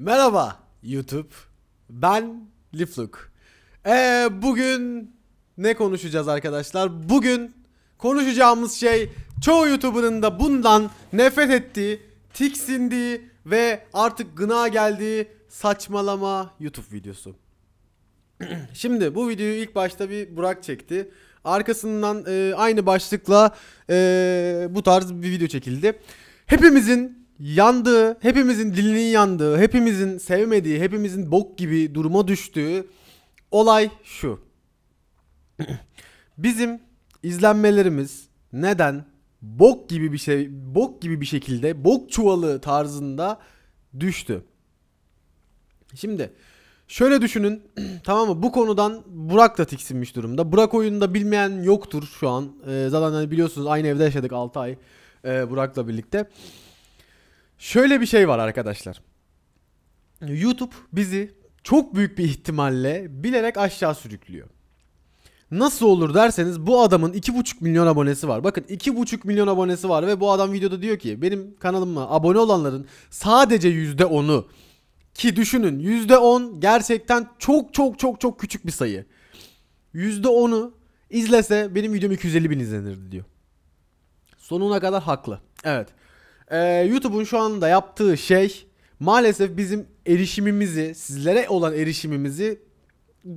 Merhaba YouTube. Ben Lifluk. Ee, bugün ne konuşacağız arkadaşlar? Bugün konuşacağımız şey çoğu YouTuber'ın da bundan nefret ettiği, tiksindiği ve artık gına geldiği saçmalama YouTube videosu. Şimdi bu videoyu ilk başta bir Burak çekti. Arkasından e, aynı başlıkla e, bu tarz bir video çekildi. Hepimizin yandığı, hepimizin dilinin yandığı, hepimizin sevmediği, hepimizin bok gibi duruma düştüğü olay şu. Bizim izlenmelerimiz neden bok gibi bir şey, bok gibi bir şekilde, bok çuvalı tarzında düştü. Şimdi şöyle düşünün tamam mı bu konudan Burak da tiksinmiş durumda. Burak oyununda bilmeyen yoktur şu an. Ee, zaten hani biliyorsunuz aynı evde yaşadık 6 ay e, Burak'la birlikte. Şöyle bir şey var arkadaşlar. YouTube bizi çok büyük bir ihtimalle bilerek aşağı sürüklüyor. Nasıl olur derseniz bu adamın 2,5 milyon abonesi var. Bakın 2,5 milyon abonesi var ve bu adam videoda diyor ki benim kanalıma abone olanların sadece %10'u ki düşünün %10 gerçekten çok çok çok çok küçük bir sayı. %10'u izlese benim videom 250 bin izlenirdi diyor. Sonuna kadar haklı. Evet. Ee, YouTube'un şu anda yaptığı şey maalesef bizim erişimimizi, sizlere olan erişimimizi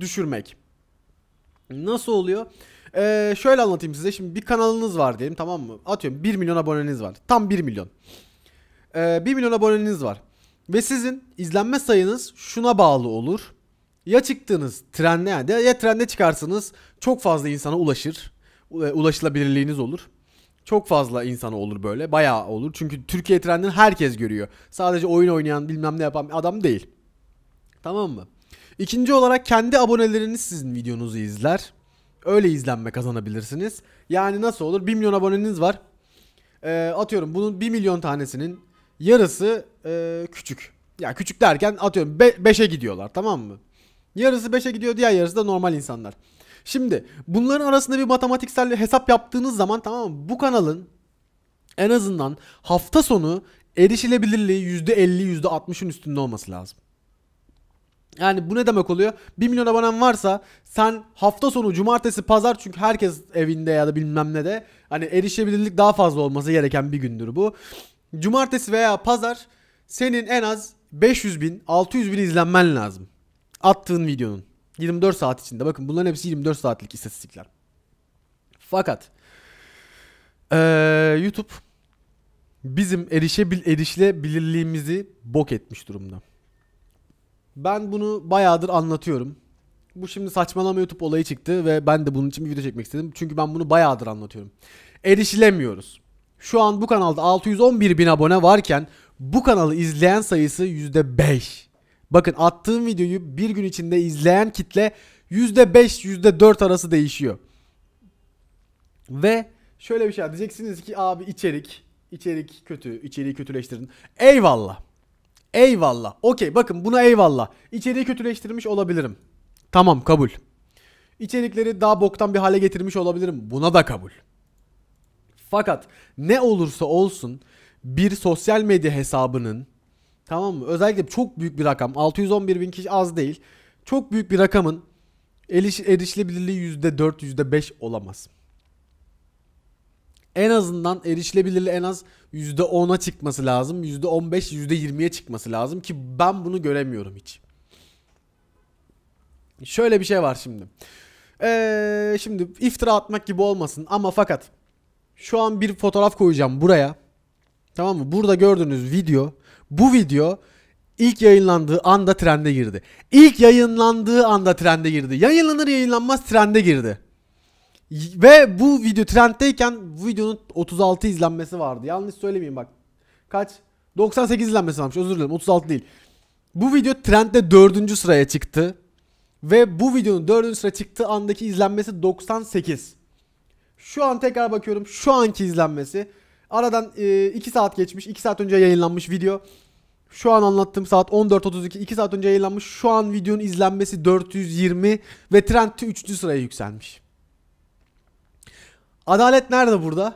düşürmek. Nasıl oluyor? Ee, şöyle anlatayım size. Şimdi bir kanalınız var diyelim tamam mı? Atıyorum 1 milyon aboneniz var. Tam 1 milyon. Ee, 1 milyon aboneniz var. Ve sizin izlenme sayınız şuna bağlı olur. Ya çıktığınız trende yani ya trende çıkarsınız çok fazla insana ulaşır. Ulaşılabilirliğiniz olur. Çok fazla insana olur böyle. Bayağı olur. Çünkü Türkiye trendini herkes görüyor. Sadece oyun oynayan bilmem ne yapan adam değil. Tamam mı? İkinci olarak kendi aboneleriniz sizin videonuzu izler. Öyle izlenme kazanabilirsiniz. Yani nasıl olur? 1 milyon aboneniz var. Ee, atıyorum bunun 1 milyon tanesinin yarısı e, küçük. Ya küçük derken atıyorum 5'e gidiyorlar tamam mı? Yarısı 5'e gidiyor diğer yarısı da normal insanlar. Şimdi bunların arasında bir matematiksel hesap yaptığınız zaman tamam mı? Bu kanalın en azından hafta sonu erişilebilirliği %50 %60'ın üstünde olması lazım. Yani bu ne demek oluyor? 1 milyon abonen varsa sen hafta sonu cumartesi pazar çünkü herkes evinde ya da bilmem ne de hani erişebilirlik daha fazla olması gereken bir gündür bu. Cumartesi veya pazar senin en az 500 bin 600 bin izlenmen lazım. Attığın videonun. 24 saat içinde. Bakın bunların hepsi 24 saatlik istatistikler. Fakat ee, YouTube bizim erişebil erişilebilirliğimizi bok etmiş durumda. Ben bunu bayağıdır anlatıyorum. Bu şimdi saçmalama YouTube olayı çıktı ve ben de bunun için bir video çekmek istedim. Çünkü ben bunu bayağıdır anlatıyorum. Erişilemiyoruz. Şu an bu kanalda 611 bin abone varken bu kanalı izleyen sayısı %5. Bakın attığım videoyu bir gün içinde izleyen kitle %5 %4 arası değişiyor. Ve şöyle bir şey diyeceksiniz ki abi içerik içerik kötü içeriği kötüleştirin. Eyvallah. Eyvallah. Okey bakın buna eyvallah. İçeriği kötüleştirmiş olabilirim. Tamam kabul. İçerikleri daha boktan bir hale getirmiş olabilirim. Buna da kabul. Fakat ne olursa olsun bir sosyal medya hesabının tamam mı? Özellikle çok büyük bir rakam 611 bin kişi az değil. Çok büyük bir rakamın eriş, erişilebilirliği %4 %5 olamaz. En azından erişilebilirliği en az %10'a çıkması lazım. %15 %20'ye çıkması lazım ki ben bunu göremiyorum hiç. Şöyle bir şey var şimdi. Ee, şimdi iftira atmak gibi olmasın ama fakat şu an bir fotoğraf koyacağım buraya. Tamam mı? Burada gördüğünüz video. Bu video ilk yayınlandığı anda trende girdi. İlk yayınlandığı anda trende girdi. Yayınlanır yayınlanmaz trende girdi. Ve bu video trenddeyken bu videonun 36 izlenmesi vardı. Yanlış söylemeyeyim bak. Kaç? 98 izlenmesi varmış özür dilerim 36 değil. Bu video trendde 4. sıraya çıktı. Ve bu videonun 4. sıraya çıktığı andaki izlenmesi 98. Şu an tekrar bakıyorum. Şu anki izlenmesi. Aradan 2 e, saat geçmiş. 2 saat önce yayınlanmış video. Şu an anlattığım saat 14.32. 2 saat önce yayınlanmış. Şu an videonun izlenmesi 420 ve trendte 3. sıraya yükselmiş. Adalet nerede burada?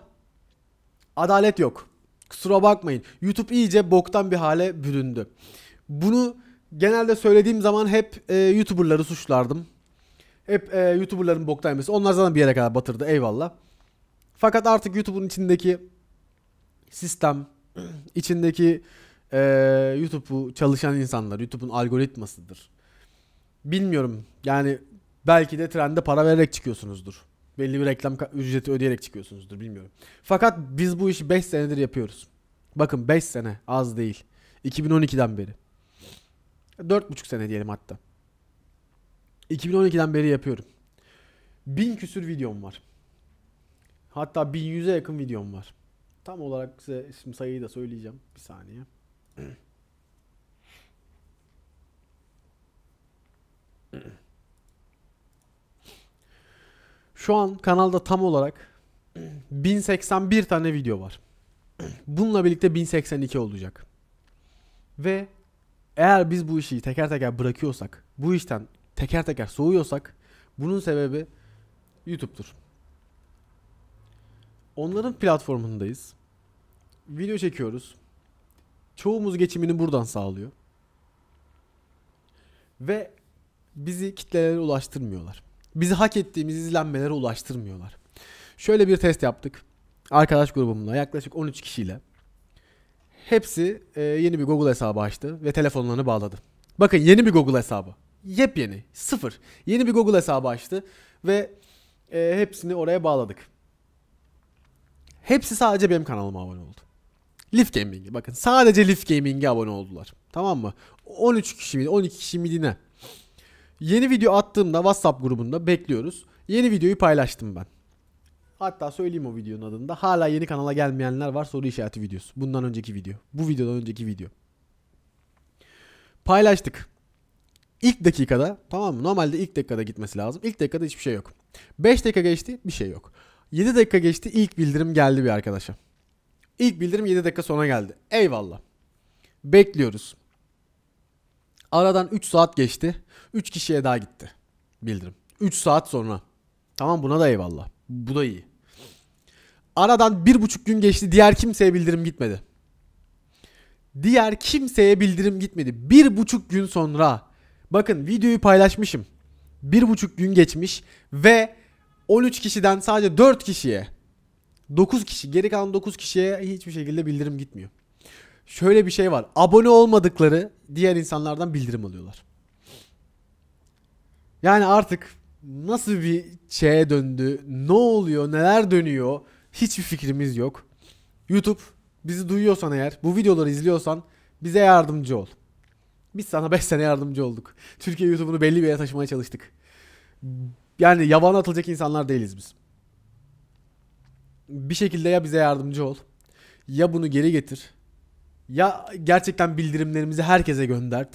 Adalet yok. Kusura bakmayın. YouTube iyice boktan bir hale büründü. Bunu genelde söylediğim zaman hep e, YouTuber'ları suçlardım. Hep e, YouTuber'ların boktayması. Onlar zaten bir yere kadar batırdı eyvallah. Fakat artık YouTube'un içindeki sistem, içindeki e, YouTube'u çalışan insanlar, YouTube'un algoritmasıdır. Bilmiyorum yani belki de trende para vererek çıkıyorsunuzdur. Belli bir reklam ücreti ödeyerek çıkıyorsunuzdur bilmiyorum. Fakat biz bu işi 5 senedir yapıyoruz. Bakın 5 sene az değil. 2012'den beri. 4,5 sene diyelim hatta. 2012'den beri yapıyorum. Bin küsür videom var. Hatta 1100'e yakın videom var. Tam olarak size şimdi sayıyı da söyleyeceğim. Bir saniye. Şu an kanalda tam olarak 1081 tane video var. Bununla birlikte 1082 olacak. Ve eğer biz bu işi teker teker bırakıyorsak, bu işten teker teker soğuyorsak bunun sebebi YouTube'dur. Onların platformundayız. Video çekiyoruz. Çoğumuz geçimini buradan sağlıyor. Ve bizi kitlelere ulaştırmıyorlar. Bizi hak ettiğimiz izlenmelere ulaştırmıyorlar. Şöyle bir test yaptık. Arkadaş grubumla yaklaşık 13 kişiyle. Hepsi e, yeni bir Google hesabı açtı ve telefonlarını bağladı. Bakın yeni bir Google hesabı. Yepyeni. Sıfır. Yeni bir Google hesabı açtı ve e, hepsini oraya bağladık. Hepsi sadece benim kanalıma abone oldu. Leaf Gaming'e bakın sadece Leaf Gaming'e abone oldular. Tamam mı? 13 kişi miydi 12 kişi miydi ne? Yeni video attığımda WhatsApp grubunda bekliyoruz. Yeni videoyu paylaştım ben. Hatta söyleyeyim o videonun adını da. Hala yeni kanala gelmeyenler var soru işareti videosu. Bundan önceki video. Bu videodan önceki video. Paylaştık. İlk dakikada tamam mı? Normalde ilk dakikada gitmesi lazım. İlk dakikada hiçbir şey yok. 5 dakika geçti bir şey yok. 7 dakika geçti ilk bildirim geldi bir arkadaşa. İlk bildirim 7 dakika sonra geldi. Eyvallah. Bekliyoruz. Aradan 3 saat geçti. 3 kişiye daha gitti bildirim. 3 saat sonra. Tamam buna da eyvallah. Bu da iyi. Aradan bir buçuk gün geçti. Diğer kimseye bildirim gitmedi. Diğer kimseye bildirim gitmedi. Bir buçuk gün sonra. Bakın videoyu paylaşmışım. Bir buçuk gün geçmiş ve 13 kişiden sadece 4 kişiye 9 kişi geri kalan 9 kişiye hiçbir şekilde bildirim gitmiyor. Şöyle bir şey var. Abone olmadıkları diğer insanlardan bildirim alıyorlar. Yani artık nasıl bir şeye döndü, ne oluyor, neler dönüyor hiçbir fikrimiz yok. YouTube bizi duyuyorsan eğer, bu videoları izliyorsan bize yardımcı ol. Biz sana 5 sene yardımcı olduk. Türkiye YouTube'unu belli bir yere taşımaya çalıştık. Yani yavan atılacak insanlar değiliz biz. Bir şekilde ya bize yardımcı ol. Ya bunu geri getir. Ya gerçekten bildirimlerimizi herkese göndert.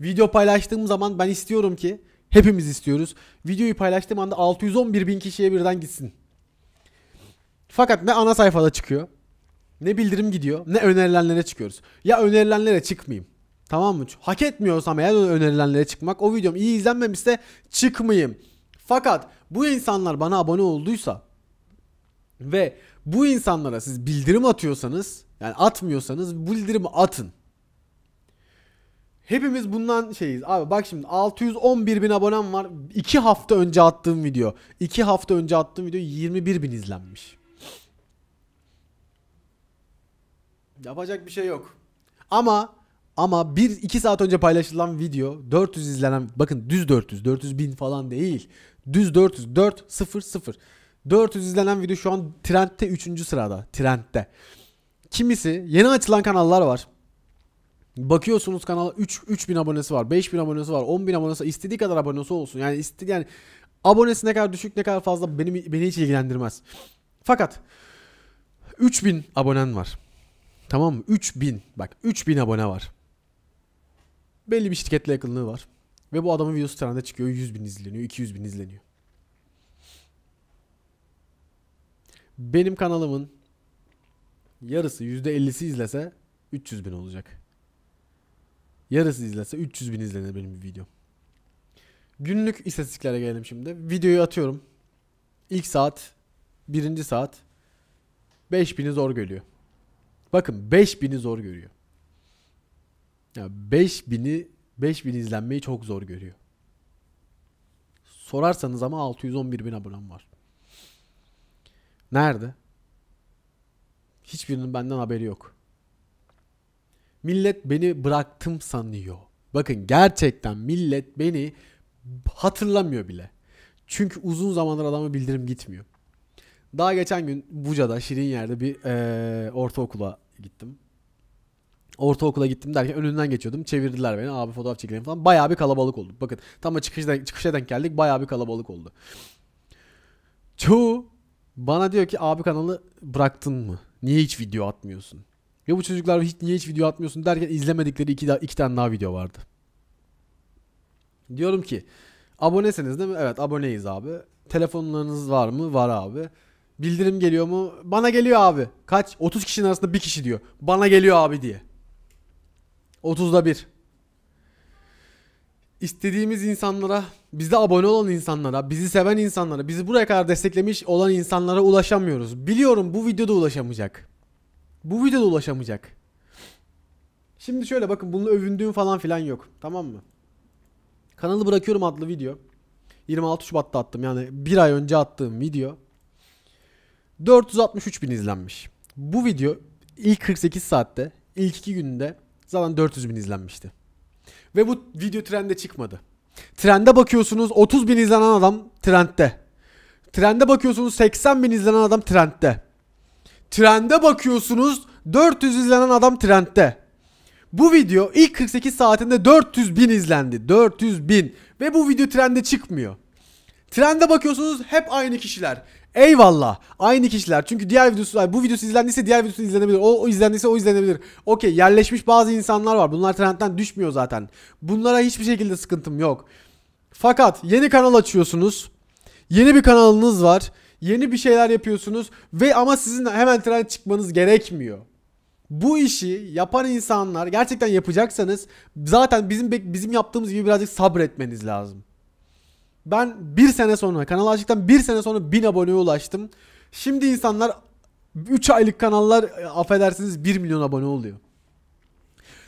Video paylaştığım zaman ben istiyorum ki hepimiz istiyoruz. Videoyu paylaştığım anda 611 bin kişiye birden gitsin. Fakat ne ana sayfada çıkıyor. Ne bildirim gidiyor. Ne önerilenlere çıkıyoruz. Ya önerilenlere çıkmayayım. Tamam mı? Hak etmiyorsam eğer önerilenlere çıkmak o videom iyi izlenmemişse çıkmayayım. Fakat bu insanlar bana abone olduysa ve bu insanlara siz bildirim atıyorsanız yani atmıyorsanız bildirimi atın. Hepimiz bundan şeyiz. Abi bak şimdi 611 bin abonem var. 2 hafta önce attığım video. 2 hafta önce attığım video 21 bin izlenmiş. Yapacak bir şey yok. Ama ama 1-2 saat önce paylaşılan video 400 izlenen bakın düz 400 400 bin falan değil. Düz 400 4 0 0. 400 izlenen video şu an trendte 3. sırada. Trendte. Kimisi yeni açılan kanallar var. Bakıyorsunuz kanala 3 3000 abonesi var, 5000 abonesi var, 10000 abonesi var. istediği kadar abonesi olsun. Yani istediği yani abonesi ne kadar düşük ne kadar fazla beni beni hiç ilgilendirmez. Fakat 3000 abonen var. Tamam mı? 3000 bak 3000 abone var. Belli bir şirketle yakınlığı var. Ve bu adamın videosu trende çıkıyor 100 bin izleniyor 200 bin izleniyor. Benim kanalımın yarısı %50'si izlese 300 bin olacak. Yarısı izlese 300 bin izlenir benim bir videom. Günlük istatistiklere gelelim şimdi. Videoyu atıyorum. İlk saat, birinci saat 5000'i zor görüyor. Bakın 5000'i zor görüyor. Ya 5000'i 5000 izlenmeyi çok zor görüyor. Sorarsanız ama 611 bin abonem var. Nerede? Hiçbirinin benden haberi yok. Millet beni bıraktım sanıyor. Bakın gerçekten millet beni hatırlamıyor bile. Çünkü uzun zamandır adama bildirim gitmiyor. Daha geçen gün Buca'da Şirin yerde bir eee, ortaokula gittim. Ortaokula gittim derken önünden geçiyordum. Çevirdiler beni. Abi fotoğraf çekelim falan. Bayağı bir kalabalık oldu. Bakın tam çıkışta, çıkışa denk geldik. Bayağı bir kalabalık oldu. Çoğu bana diyor ki abi kanalı bıraktın mı? Niye hiç video atmıyorsun? Ve bu çocuklar hiç niye hiç video atmıyorsun derken izlemedikleri iki, da- iki tane daha video vardı. Diyorum ki abonesiniz değil mi? Evet aboneyiz abi. Telefonlarınız var mı? Var abi. Bildirim geliyor mu? Bana geliyor abi. Kaç? 30 kişinin arasında bir kişi diyor. Bana geliyor abi diye. 30'da bir. İstediğimiz insanlara, bize abone olan insanlara, bizi seven insanlara, bizi buraya kadar desteklemiş olan insanlara ulaşamıyoruz. Biliyorum bu videoda ulaşamayacak. Bu videoda ulaşamayacak. Şimdi şöyle bakın bununla övündüğüm falan filan yok. Tamam mı? Kanalı bırakıyorum adlı video. 26 Şubat'ta attım yani bir ay önce attığım video. 463 bin izlenmiş. Bu video ilk 48 saatte, ilk 2 günde zaten 400 bin izlenmişti. Ve bu video trende çıkmadı. Trende bakıyorsunuz 30 bin izlenen adam trendde. Trende bakıyorsunuz 80 bin izlenen adam trendde. Trende bakıyorsunuz 400 izlenen adam trendde. Bu video ilk 48 saatinde 400 bin izlendi. 400 bin. Ve bu video trende çıkmıyor. Trende bakıyorsunuz hep aynı kişiler. Eyvallah. Aynı kişiler. Çünkü diğer videosu bu videosu izlendiyse diğer videosu izlenebilir. O, o izlendiyse o izlenebilir. Okey yerleşmiş bazı insanlar var. Bunlar trendten düşmüyor zaten. Bunlara hiçbir şekilde sıkıntım yok. Fakat yeni kanal açıyorsunuz. Yeni bir kanalınız var. Yeni bir şeyler yapıyorsunuz ve ama sizin hemen trend çıkmanız gerekmiyor. Bu işi yapan insanlar gerçekten yapacaksanız zaten bizim bizim yaptığımız gibi birazcık sabretmeniz lazım. Ben bir sene sonra kanal açtıktan bir sene sonra 1000 aboneye ulaştım. Şimdi insanlar 3 aylık kanallar e, affedersiniz 1 milyon abone oluyor.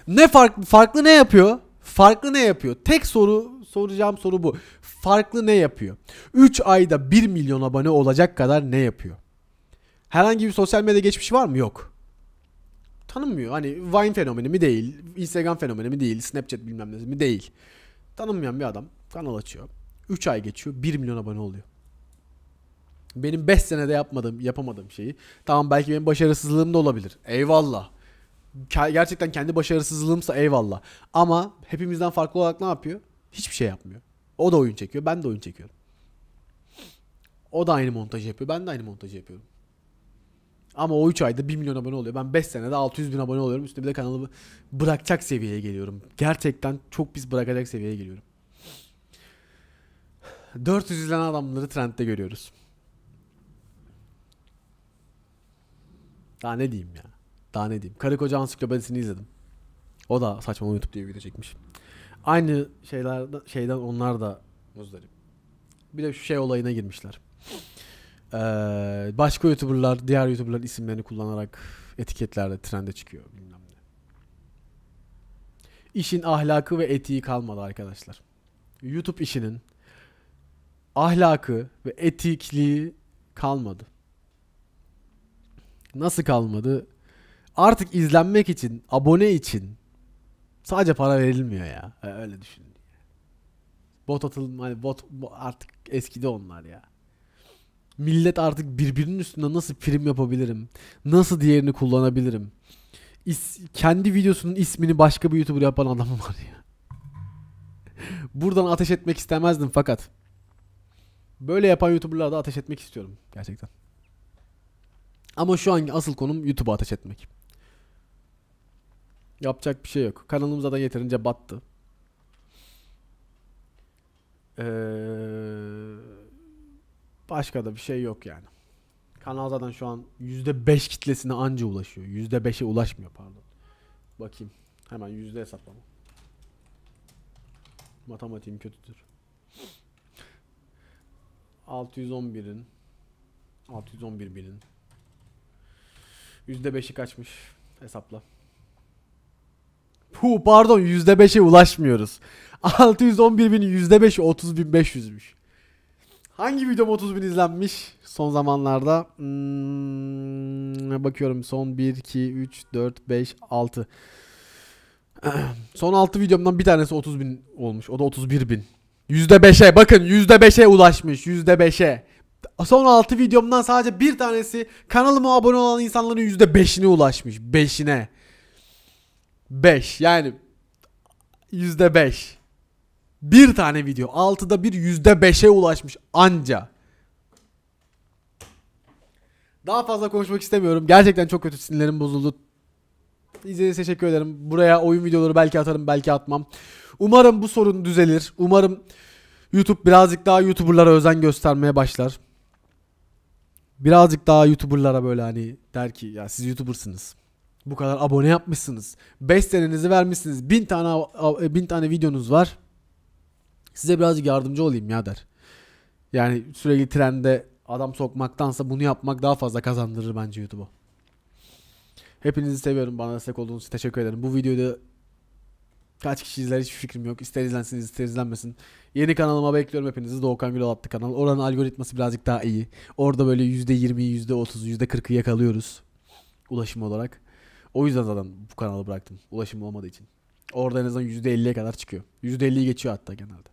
Ne farklı farklı ne yapıyor? Farklı ne yapıyor? Tek soru soracağım soru bu. Farklı ne yapıyor? 3 ayda 1 milyon abone olacak kadar ne yapıyor? Herhangi bir sosyal medya geçmişi var mı? Yok. Tanınmıyor. Hani Vine fenomeni mi değil, Instagram fenomeni mi değil, Snapchat bilmem ne mi değil. Tanınmayan bir adam kanal açıyor. 3 ay geçiyor 1 milyon abone oluyor. Benim 5 senede yapmadığım, yapamadığım şeyi. Tamam belki benim başarısızlığım da olabilir. Eyvallah. Gerçekten kendi başarısızlığımsa eyvallah. Ama hepimizden farklı olarak ne yapıyor? Hiçbir şey yapmıyor. O da oyun çekiyor. Ben de oyun çekiyorum. O da aynı montajı yapıyor. Ben de aynı montajı yapıyorum. Ama o 3 ayda 1 milyon abone oluyor. Ben 5 senede 600 bin abone oluyorum. Üstüne bir de kanalı bırakacak seviyeye geliyorum. Gerçekten çok pis bırakacak seviyeye geliyorum. 400 izlenen adamları trendde görüyoruz. Daha ne diyeyim ya? Daha ne diyeyim? Karı koca ansiklopedisini izledim. O da saçma YouTube diye video çekmiş. Aynı şeyler şeyden onlar da muzdarip. Bir de şu şey olayına girmişler. Ee, başka YouTuber'lar diğer YouTuber'ların isimlerini kullanarak etiketlerle trende çıkıyor bilmem ne. İşin ahlakı ve etiği kalmadı arkadaşlar. YouTube işinin ahlakı ve etikliği kalmadı. Nasıl kalmadı? Artık izlenmek için, abone için sadece para verilmiyor ya. Öyle düşünün. Bot atılma hani bot bo- artık eskidi onlar ya. Millet artık birbirinin üstünde nasıl prim yapabilirim? Nasıl diğerini kullanabilirim? İs- kendi videosunun ismini başka bir YouTuber yapan adam var ya. Buradan ateş etmek istemezdim fakat Böyle yapan YouTuber'lara da ateş etmek istiyorum gerçekten. Ama şu an asıl konum YouTube'a ateş etmek. Yapacak bir şey yok. Kanalımız zaten yeterince battı. Ee, başka da bir şey yok yani. Kanal zaten şu an %5 kitlesine anca ulaşıyor. %5'e ulaşmıyor pardon. Bakayım. Hemen yüzde hesaplama. Matematiğim kötüdür. 611'in 611 binin %5'i kaçmış hesapla. Hu pardon %5'e ulaşmıyoruz. 611 bin %5'i 30 bin 500'müş. Hangi videom 30 bin izlenmiş son zamanlarda? Hmm, bakıyorum son 1, 2, 3, 4, 5, 6. son 6 videomdan bir tanesi 30 bin olmuş. O da 31 bin. %5'e bakın %5'e ulaşmış %5'e. Son 6 videomdan sadece bir tanesi kanalıma abone olan insanların %5'ine ulaşmış. 5'ine. 5 yani %5. Bir tane video 6'da bir %5'e ulaşmış anca. Daha fazla konuşmak istemiyorum. Gerçekten çok kötü sinirlerim bozuldu. İzlediğiniz için teşekkür ederim. Buraya oyun videoları belki atarım belki atmam. Umarım bu sorun düzelir. Umarım YouTube birazcık daha YouTuber'lara özen göstermeye başlar. Birazcık daha YouTuber'lara böyle hani der ki ya siz YouTuber'sınız. Bu kadar abone yapmışsınız. 5 senenizi vermişsiniz. 1000 tane bin tane videonuz var. Size birazcık yardımcı olayım ya der. Yani sürekli trende adam sokmaktansa bunu yapmak daha fazla kazandırır bence YouTube'a. Hepinizi seviyorum. Bana destek olduğunuz için teşekkür ederim. Bu videoda kaç kişi izler hiçbir fikrim yok. İster izlensin ister izlenmesin. Yeni kanalıma bekliyorum hepinizi. Doğukan Gül adlı kanal. Oranın algoritması birazcık daha iyi. Orada böyle %20'yi, %30'u, %40'ı yakalıyoruz. Ulaşım olarak. O yüzden zaten bu kanalı bıraktım. Ulaşım olmadığı için. Orada en azından %50'ye kadar çıkıyor. %50'yi geçiyor hatta genelde.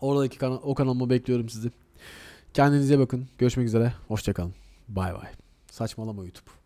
Oradaki kana o kanalıma bekliyorum sizi. Kendinize bakın. Görüşmek üzere. Hoşçakalın. Bay bay. Saçmalama YouTube.